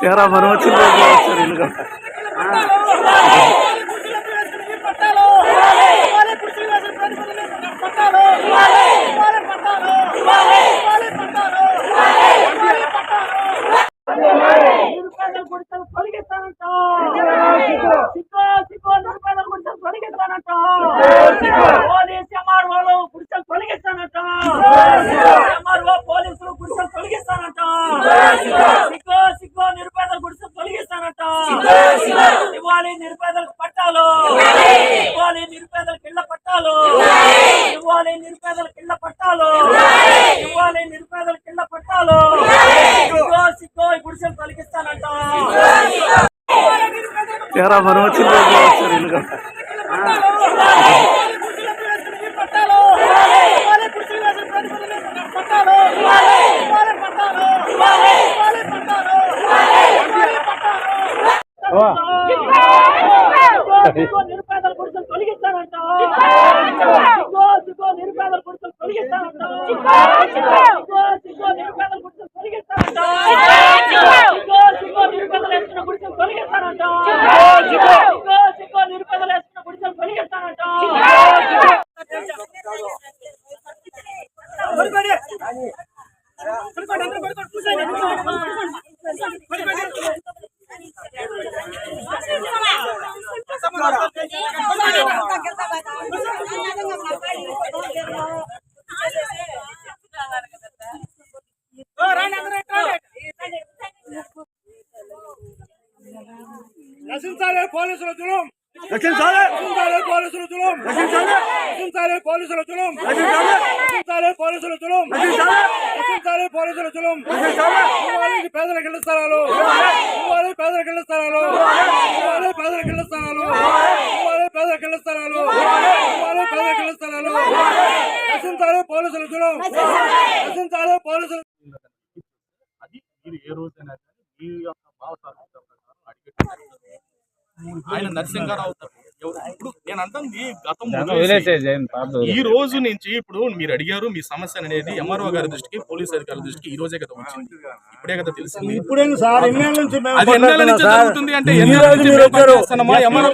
తేరా మనం వచ్చింది వచ్చారు పోలీసులు గుడిసెలు తొలగిస్తానంట సిగ్గో సిగ్గో నిరుపేదల గుడిసెలు తొలగిస్తానంట ఇవ్వాలి నిరుపేదలకు పట్టాలు. ఇవ్వాలి. నిరుపేదలకు ఇళ్ళ పట్టాలు. ఇవ్వాలి. నిరుపేదలకు ఇళ్ళ పట్టాలు. ఇవ్వాలి. నిరుపేదలకు ఇళ్ళ పట్టాలు. సిగ్గో సిగ్గో గుడిసెలు తొలగిస్తానంట. మనం వచ్చింది నిరుపేదల గుడిసెలు తొలగిస్తానంట సిగ్గో నిరుపేదల గుడిసెలు తొలగిస్తానంట సిగ్గో సిగ్గో నిరుపేదల గుడిసెలు తొలగిస్తానంట సిగ్గో సిగ్గో నిరుపేదలు వేసుకున్న గుడిసెలు తొలగిస్తానంట సిగ్గో సిగ్గో నిరుపేదలు వేసుకున్న గుడిసెలు తొలగిస్తానంట నశించాలి పోలీసుల జులుం రక్షించాలి. నశించాలి పోలీసుల జులుం రక్షించాలి. నశించాలి పోలీసుల జులుం రక్షించాలి. నశించాలి పోలీసుల జులుం రక్షించాలి. నశించాలి పోలీసుల జులుం రక్షించాలి. ఇవ్వాలి పేదలకు ఇళ్ళ స్థలాలు. ఇవ్వాలి. నశించాలి పోలీసుల జులుం నశించాలి పోలీసుల అది మీరు ఏ రోజైనా మీ యొక్క ఆయన నరసింహారావు ఇప్పుడు నేను అంటుంది గతం ఈ రోజు నుంచి ఇప్పుడు మీరు అడిగారు మీ సమస్య అనేది ఎంఆర్ఓ గారి దృష్టికి పోలీస్ అధికారుల దృష్టికి ఈ రోజే కదా వచ్చింది. ఇప్పుడే కదా తెలిసింది. ఇప్పుడేం సార్? నుంచి ఎన్నేళ్ళ. జరుగుతుంది అంటే? ఎంఆర్ఓ